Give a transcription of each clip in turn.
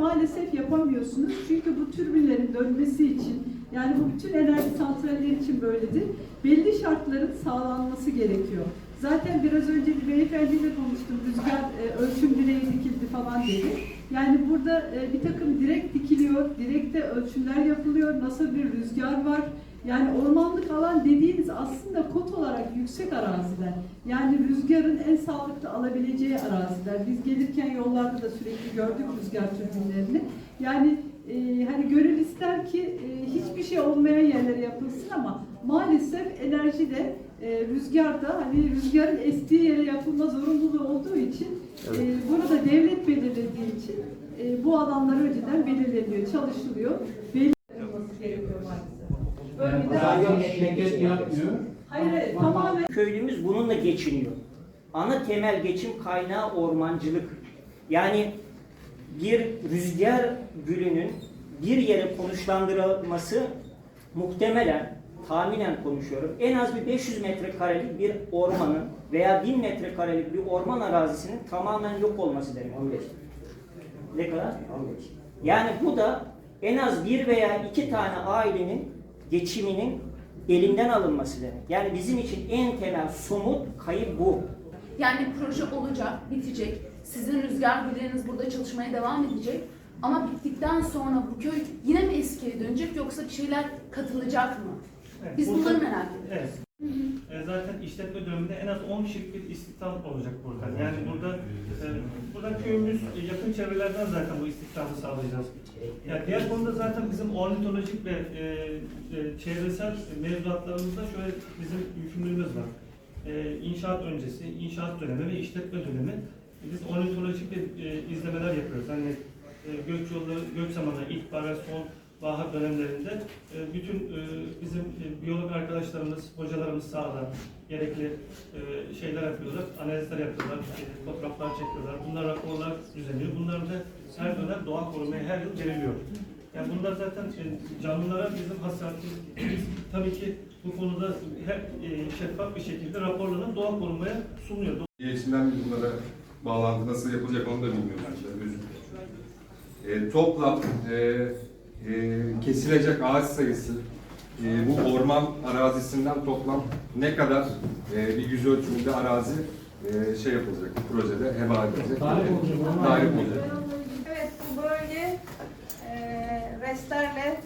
maalesef yapamıyorsunuz. Çünkü bu türbinlerin dönmesi için yani bu bütün enerji santralleri için böyledir. Belli şartların sağlanması gerekiyor. Zaten biraz önce bir beyefendiyle konuştum. Rüzgar e, ölçüm direği dikildi falan dedi. Yani burada e, bir takım direk dikiliyor, direkte ölçümler yapılıyor. Nasıl bir rüzgar var? Yani ormanlık alan dediğiniz aslında kot olarak yüksek araziler. Yani rüzgarın en sağlıklı alabileceği araziler. Biz gelirken yollarda da sürekli gördük rüzgar türbinlerini. Yani e, hani gönül ister ki e, hiçbir şey olmayan yerlere yapılsın ama maalesef enerji de e, rüzgarda hani rüzgarın estiği yere yapılma zorunluluğu olduğu için e, burada devlet belirlediği için e, bu alanlar önceden belirleniyor, çalışılıyor. Belli. Bölgede Zaten şirket yapmıyor. Hayır, hayır, tamamen Köylümüz bununla geçiniyor. Ana temel geçim kaynağı ormancılık. Yani bir rüzgar gülünün bir yere konuşlandırılması muhtemelen, tahminen konuşuyorum, en az bir 500 metrekarelik bir ormanın veya 1000 metrekarelik bir orman arazisinin tamamen yok olması demek. 15. Ne kadar? 15. Yani bu da en az bir veya iki tane ailenin geçiminin elinden alınması demek. Yani bizim için en temel somut kayıp bu. Yani proje olacak, bitecek. Sizin rüzgar gülleriniz burada çalışmaya devam edecek. Ama bittikten sonra bu köy yine mi eskiye dönecek yoksa bir şeyler katılacak mı? Evet, Biz bunları merak ediyoruz. Evet. E, zaten işletme döneminde en az 10 kişilik bir istihdam olacak burada. Yani burada e, burada köyümüz e, yakın çevrelerden zaten bu istihdamı sağlayacağız. Yani diğer konuda zaten bizim ornitolojik ve e, e, çevresel mevzuatlarımızda şöyle bizim yükümlülüğümüz var. E, inşaat öncesi, inşaat dönemi ve işletme dönemi. Biz ornitolojik bir e, izlemeler yapıyoruz. Hani e, göç yolları, göç zamanı, ilkbahar ve son bahar dönemlerinde e, bütün e, bizim e, biyolog arkadaşlarımız, hocalarımız sahada gerekli şeyler yapıyorlar, analizler yapıyorlar, fotoğraflar çekiyorlar. Bunlar raporlar düzenliyor. Bunlar da her dönem doğa korumaya her yıl veriliyor. Yani bunlar zaten canlılara bizim hassasiyetimiz tabii ki bu konuda her şeffaf bir şekilde raporlanıp doğa korumaya sunuyor. İletişimden bunlara bağlantı nasıl yapılacak onu da bilmiyorum. Dilerim. E, toplam e, kesilecek ağaç sayısı e, bu orman arazisinden toplam ne kadar e, bir yüz ölçümünde arazi e, şey yapılacak bu projede heba edilecek. Tarih olacak. Tarih olacak. Evet, bu bölge e, restlerle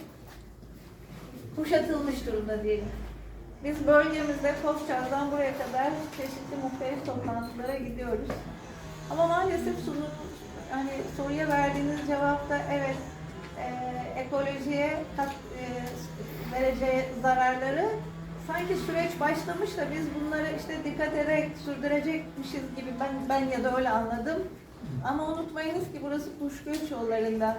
kuşatılmış durumda diyelim. Biz bölgemizde Kosçaz'dan buraya kadar çeşitli muhtelif toplantılara gidiyoruz. Ama maalesef sunum, hani soruya verdiğiniz cevapta evet e, ekolojiye kat, e, vereceği zararları sanki süreç başlamış da biz bunları işte dikkat ederek sürdürecekmişiz gibi ben ben ya da öyle anladım. Ama unutmayınız ki burası kuş göç yollarında.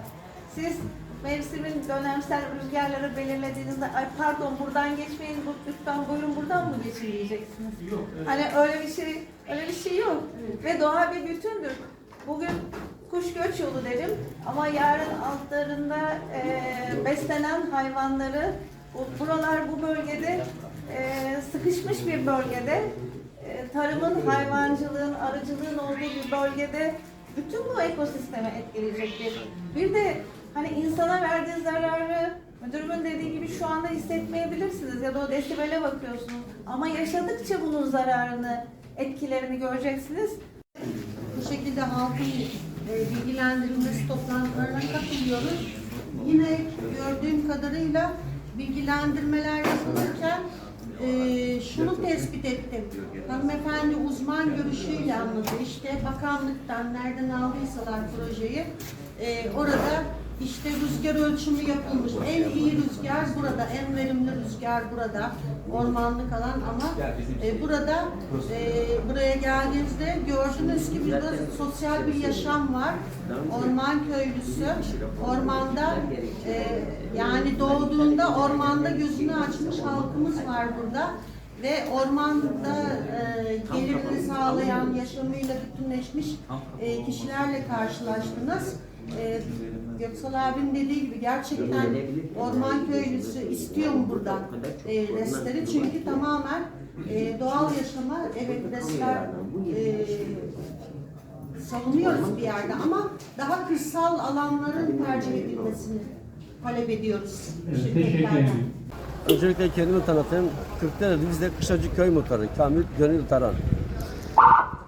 Siz mevsimin dönemsel rüzgarları belirlediğinizde ay pardon buradan geçmeyin bu lütfen buyurun buradan mı geçin diyeceksiniz. Yok, evet. Hani öyle bir şey öyle bir şey yok. Ve doğa bir bütündür. Bugün kuş göç yolu derim ama yarın altlarında e, beslenen hayvanları bu, buralar bu bölgede e, sıkışmış bir bölgede e, tarımın, hayvancılığın, arıcılığın olduğu bir bölgede bütün bu ekosisteme etkileyecektir. Bir de hani insana verdiği zararı müdürümün dediği gibi şu anda hissetmeyebilirsiniz ya da o desibele bakıyorsunuz. Ama yaşadıkça bunun zararını, etkilerini göreceksiniz. Şekilde halkın e, bilgilendirilmesi toplantılarına katılıyoruz. Yine gördüğüm kadarıyla bilgilendirmeler yapılırken e, şunu tespit ettim. Hanımefendi uzman görüşüyle anladı. İşte bakanlıktan nereden aldıysalar projeyi e, orada işte rüzgar ölçümü yapılmış. En iyi rüzgar burada, en verimli rüzgar burada. Ormanlık alan ama e, burada e, buraya geldiğinizde gördüğünüz gibi burada sosyal bir yaşam var. Orman köylüsü, ormanda e, yani doğduğunda ormanda gözünü açmış halkımız var burada. Ve ormanda e, gelirini sağlayan, yaşamıyla bütünleşmiş e, kişilerle karşılaştınız. E, Göksal abinin dediği gibi gerçekten orman köylüsü istiyor mu burada e, restleri? Çünkü tamamen e, doğal yaşama evet restler e, savunuyoruz bir yerde ama daha kırsal alanların tercih edilmesini talep ediyoruz. Evet, teşekkür ederim. Öncelikle kendimi tanıtayım. Kırklareli Rize Kışlacı Köy Muhtarı Kamil Gönül Taran.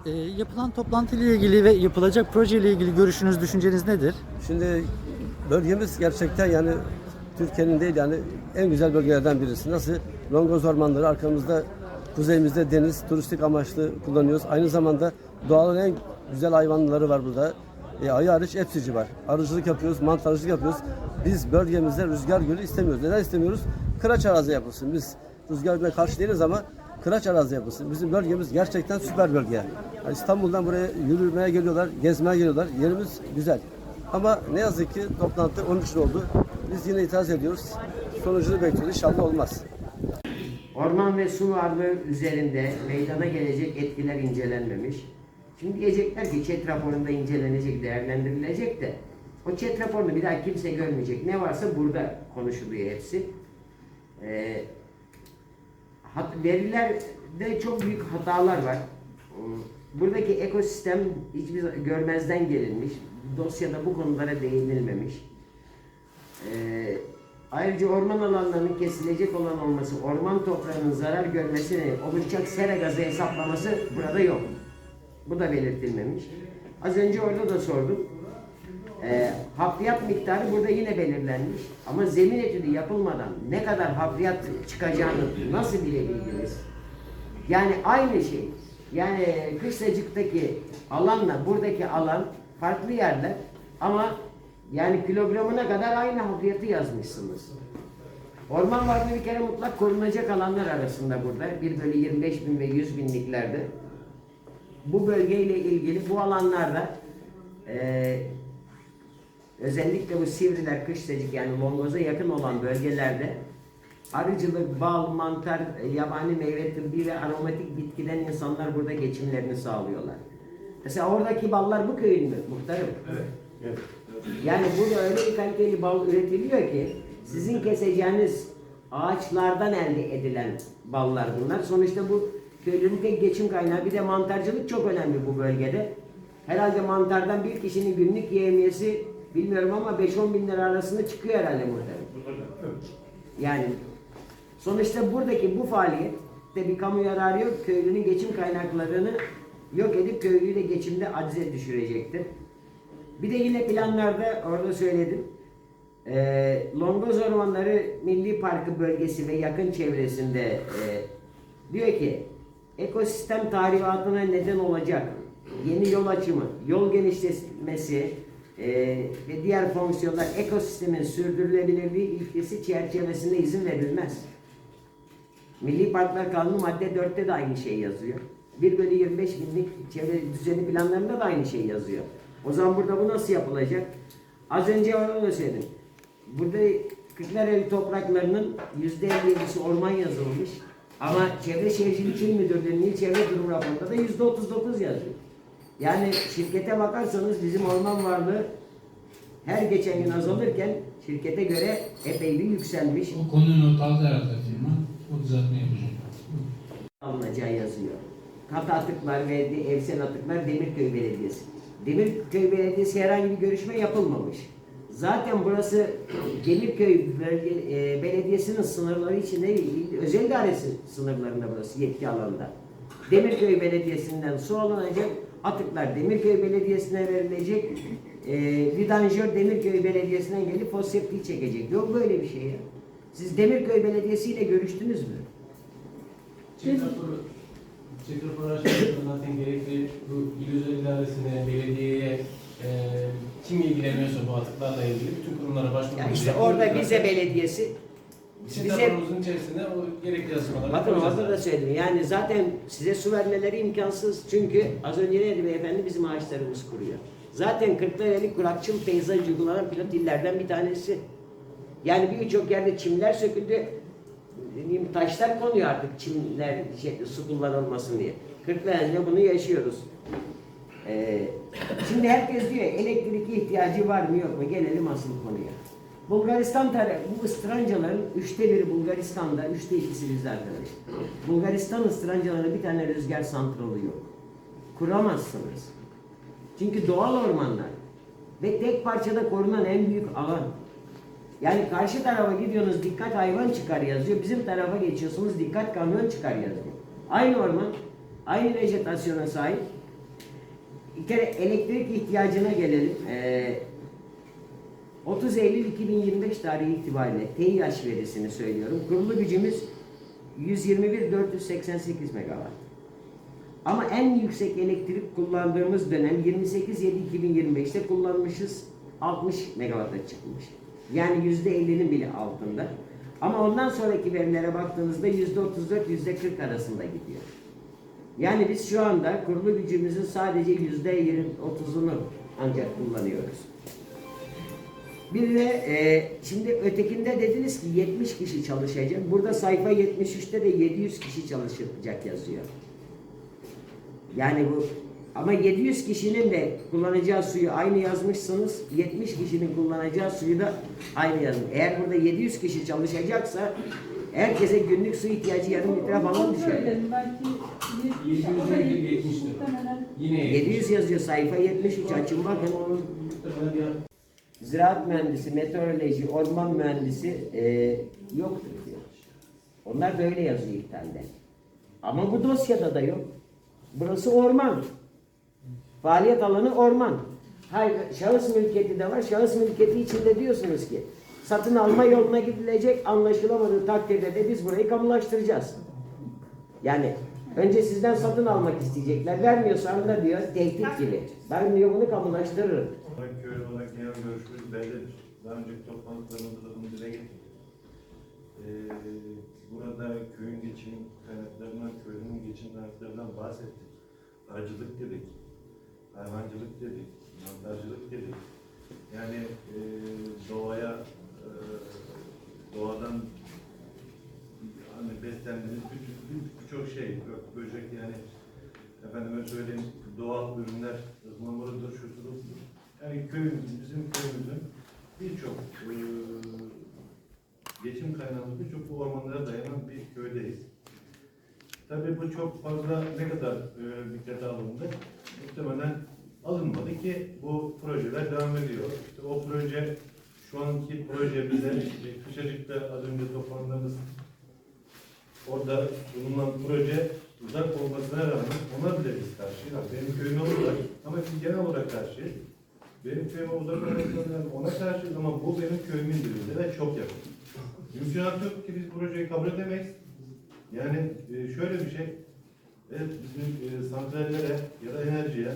Ee, yapılan toplantı ile ilgili ve yapılacak proje ile ilgili görüşünüz, düşünceniz nedir? Şimdi bölgemiz gerçekten yani Türkiye'nin değil yani en güzel bölgelerden birisi. Nasıl? Longoz ormanları arkamızda kuzeyimizde deniz turistik amaçlı kullanıyoruz. Aynı zamanda doğanın en güzel hayvanları var burada. E, ayı hariç hepsici var. Arıcılık yapıyoruz, mantarcılık yapıyoruz. Biz bölgemizde rüzgar gölü istemiyoruz. Neden istemiyoruz? Kıraç arazi yapılsın. Biz rüzgar gölüne karşı değiliz ama kıraç arazi yapılsın. Bizim bölgemiz gerçekten süper bölge. Yani İstanbul'dan buraya yürümeye geliyorlar, gezmeye geliyorlar. Yerimiz güzel. Ama ne yazık ki toplantı 13 oldu. Biz yine itiraz ediyoruz. Sonucunu bekliyoruz. İnşallah olmaz. Orman ve su varlığı üzerinde meydana gelecek etkiler incelenmemiş. Şimdi diyecekler ki ÇED raporunda incelenecek, değerlendirilecek de o ÇED raporunu bir daha kimse görmeyecek. Ne varsa burada konuşuluyor hepsi. Ee, hat, verilerde çok büyük hatalar var. Buradaki ekosistem hiçbir görmezden gelinmiş. Dosyada bu konulara değinilmemiş. Ee, ayrıca orman alanlarının kesilecek olan olması, orman toprağının zarar görmesini oluşacak sera gazı hesaplaması burada yok. Bu da belirtilmemiş. Az önce orada da sordum. Ee, hafriyat miktarı burada yine belirlenmiş. Ama zemin etüdü yapılmadan ne kadar hafriyat çıkacağını nasıl bilebildiniz? Yani aynı şey. Yani Kışlacık'taki alanla buradaki alan farklı yerler ama yani kilogramına kadar aynı hafriyatı yazmışsınız. Orman varlığı bir kere mutlak korunacak alanlar arasında burada. 1 bölü 25 bin ve 100 binliklerde. Bu bölgeyle ilgili bu alanlarda eee özellikle bu Sivriler, Kışlacık yani Longoz'a yakın olan bölgelerde arıcılık, bal, mantar, e, yabani meyve, tıbbi ve aromatik bitkiden insanlar burada geçimlerini sağlıyorlar. Mesela oradaki ballar bu köyün mü muhtarım? Evet. Yani burada öyle bir kaliteli bal üretiliyor ki sizin keseceğiniz ağaçlardan elde edilen ballar bunlar. Sonuçta bu köylünün tek geçim kaynağı. Bir de mantarcılık çok önemli bu bölgede. Herhalde mantardan bir kişinin günlük yemiyesi bilmiyorum ama 5-10 bin lira arasında çıkıyor herhalde muhtarım. Yani sonuçta buradaki bu faaliyet de bir kamu yararı yok. Köylünün geçim kaynaklarını yok edip köylüyü de geçimde acize düşürecektir. Bir de yine planlarda orada söyledim. Ee, Longoz Ormanları Milli Parkı bölgesi ve yakın çevresinde e, diyor ki ekosistem tahribatına neden olacak yeni yol açımı, yol genişletmesi e, ve diğer fonksiyonlar ekosistemin sürdürülebilirliği ilkesi çerçevesinde izin verilmez. Milli Parklar Kanunu madde 4'te de aynı şey yazıyor. 1 bölü 25 binlik çevre düzeni planlarında da aynı şey yazıyor. O zaman burada bu nasıl yapılacak? Az önce orada da söyledim. Burada Kırklareli topraklarının %57'si orman yazılmış. Ama Çevre Şehircilik İl Müdürlüğü'nün çevre durum raporunda da %39 yazıyor. Yani şirkete bakarsanız bizim orman varlığı her geçen gün azalırken şirkete göre epey bir yükselmiş. O konuyu not aldı herhalde firma. O düzeltme yapacak. alınacağı yazıyor. Kat atıklar ve evsel atıklar Demirköy Belediyesi. Demirköy Belediyesi herhangi bir görüşme yapılmamış. Zaten burası Demirköy bölge, e, Belediyesi'nin sınırları içinde özel dairesi sınırlarında burası yetki alanında. Demirköy Belediyesi'nden su alınacak, atıklar Demirköy Belediyesi'ne verilecek, e, vidanjör Demirköy Belediyesi'nden gelip foseptiği çekecek. Yok böyle bir şey ya. Siz Demirköy Belediyesi ile görüştünüz mü? Çift raporu, aşamasında zaten gerekli bu il özel idaresine, belediyeye, e, kim ilgileniyorsa bu atıklarla ilgili bütün kurumlara başvurmak Ya işte orada Rize Belediyesi Bize raporumuzun içerisinde o gerekli yazışmaları bakın orada da söyledim. Yani zaten size su vermeleri imkansız. Çünkü az önce ne dedi beyefendi bizim ağaçlarımız kuruyor. Zaten Kırklareli kurakçıl peyzaj uygulanan pilot illerden bir tanesi. Yani birçok yerde çimler söküldü. Diyeyim, taşlar konuyor artık çimler şey, su kullanılmasın diye. Kırklareli'de bunu yaşıyoruz. Ee, şimdi herkes diyor elektrik ihtiyacı var mı yok mu? Gelelim asıl konuya. Bulgaristan tarafı, bu ıstırancaların üçte biri Bulgaristan'da, üçte ikisi bizde arkadaş. Bulgaristan ıstırancalarına bir tane rüzgar santralı yok. Kuramazsınız. Çünkü doğal ormanlar ve tek parçada korunan en büyük alan. Yani karşı tarafa gidiyorsunuz dikkat hayvan çıkar yazıyor. Bizim tarafa geçiyorsunuz dikkat kamyon çıkar yazıyor. Aynı orman, aynı vejetasyona sahip. Bir kere elektrik ihtiyacına gelelim. Ee, 30 Eylül 2025 tarihi itibariyle TİH verisini söylüyorum. Kurulu gücümüz 121 488 megawatt. Ama en yüksek elektrik kullandığımız dönem 28 7 2025'te kullanmışız 60 megawatt'a çıkmış. Yani %50'nin bile altında. Ama ondan sonraki verilere baktığınızda %34 %40 arasında gidiyor. Yani biz şu anda kurulu gücümüzün sadece %30'unu ancak kullanıyoruz. Bir de e, şimdi ötekinde dediniz ki 70 kişi çalışacak. Burada sayfa 73'te de 700 kişi çalışacak yazıyor. Yani bu ama 700 kişinin de kullanacağı suyu aynı yazmışsınız. 70 kişinin kullanacağı suyu da aynı yazın. Eğer burada 700 kişi çalışacaksa herkese günlük su ihtiyacı yarım litre falan düşer. edelim. Belki 700 o da değil, 70 lira. muhtemelen Yine 700 yazıyor sayfa 73 açın bakın. Ziraat mühendisi, meteoroloji, orman mühendisi e, yoktur diyor. Onlar böyle yazıyor ilkten Ama bu dosyada da yok. Burası orman. Faaliyet alanı orman. Hayır, şahıs mülkiyeti de var. Şahıs mülkiyeti içinde diyorsunuz ki satın alma yoluna gidilecek anlaşılamadığı takdirde de biz burayı kamulaştıracağız. Yani önce sizden satın almak isteyecekler. Vermiyorsan da diyor tehdit gibi. Ben diyor bunu kamulaştırırım. Olarak köy olarak genel görüşümüz bellidir. Daha önceki toplantılarımızda da bunu dile getirdik. Ee, burada köyün geçim kaynaklarından, köyünün geçim kaynaklarından bahsettik. Arıcılık dedik, hayvancılık dedik, mantarcılık dedik. Yani e, doğaya, e, doğadan hani beslendiğimiz bir- bir- birçok şey, bö- böcek yani efendime söyleyeyim doğal ürünler, ızmamurudur, şusudur. Yani köyümüz, bizim köyümüzün birçok eee, geçim kaynağımız birçok bu ormanlara dayanan bir köydeyiz. Tabii bu çok fazla ne kadar eee dikkate alındı? Muhtemelen alınmadı ki bu projeler devam ediyor. İşte o proje, şu anki projemizde işte Kışacık'ta az önce toplandığımız orada bulunan proje uzak olmasına rağmen ona bile biz karşıyız. Benim köyüme uzak ama biz genel olarak karşıyız. Benim köyüme uzak olmasına ona karşıyız ama bu benim köyümün dibinde ve çok yakın. Mümkünat yok ki biz projeyi kabul edemeyiz. Yani e, şöyle bir şey, evet bizim e, santrallere ya da enerjiye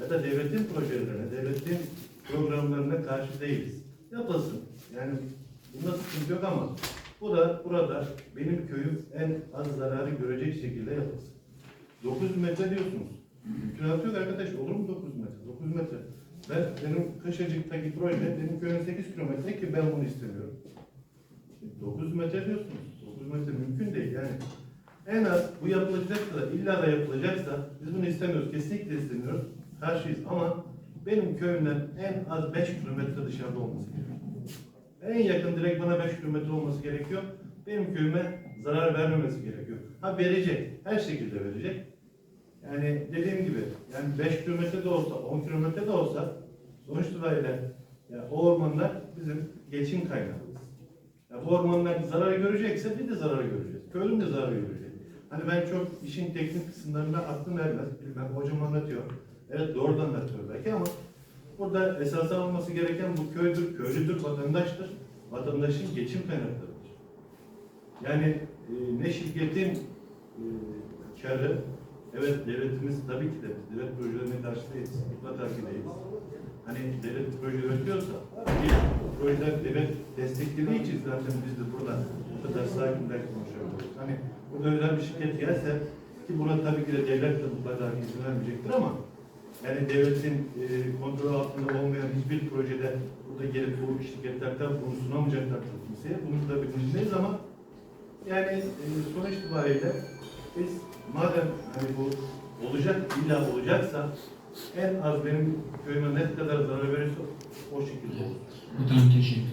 ya da devletin projelerine, devletin programlarına karşı değiliz. Yapılsın. Yani bunda sıkıntı yok ama bu da burada benim köyüm en az zararı görecek şekilde yapılsın. 900 metre diyorsunuz. Mümkünatı yok arkadaş. Olur mu 900 metre? 900 metre. Ben, benim Kaşacık'taki proje benim köyüm 8 kilometre ki ben bunu istemiyorum. 900 metre diyorsunuz. 900 metre mümkün değil yani. En az bu yapılacaksa da illa da yapılacaksa biz bunu istemiyoruz. Kesinlikle istemiyoruz. Karşıyız ama benim köyümden en az 5 kilometre dışarıda olması gerekiyor. En yakın direkt bana 5 kilometre olması gerekiyor. Benim köyüme zarar vermemesi gerekiyor. Ha verecek. Her şekilde verecek. Yani dediğim gibi yani 5 kilometre de olsa, 10 kilometre de olsa sonuç itibariyle ya o ormanlar bizim geçim kaynağımız. Ya bu ormanlar zarar görecekse biz de zarar göreceğiz. Köylüm de zarar görecek. Hani ben çok işin teknik kısımlarına aklım ermez. Bilmem hocam anlatıyor. Evet doğrudan anlatıyor belki ama burada esas alınması gereken bu köydür, köylüdür, vatandaştır. Vatandaşın geçim kaynaklarıdır. Yani e, ne şirketin e, karı, evet devletimiz tabii ki de devlet projelerine karşı değiliz. Değiliz. Hani devlet proje üretiyorsa, bir projeler devlet desteklediği için zaten biz de burada bu kadar sakinler konuşabiliyoruz. Hani burada özel bir şirket gelse ki buna tabii ki de devlet de mutlaka izin vermeyecektir ama yani devletin e, kontrol altında olmayan hiçbir projede burada gelip bu şirketlerden bunu sunamayacaklar kimseye. Bunu da bilincindeyiz ama yani e, sonuç itibariyle biz madem hani bu olacak, illa olacaksa en az benim köyüme ne kadar zarar verirse o şekilde olur. Tamam teşekkür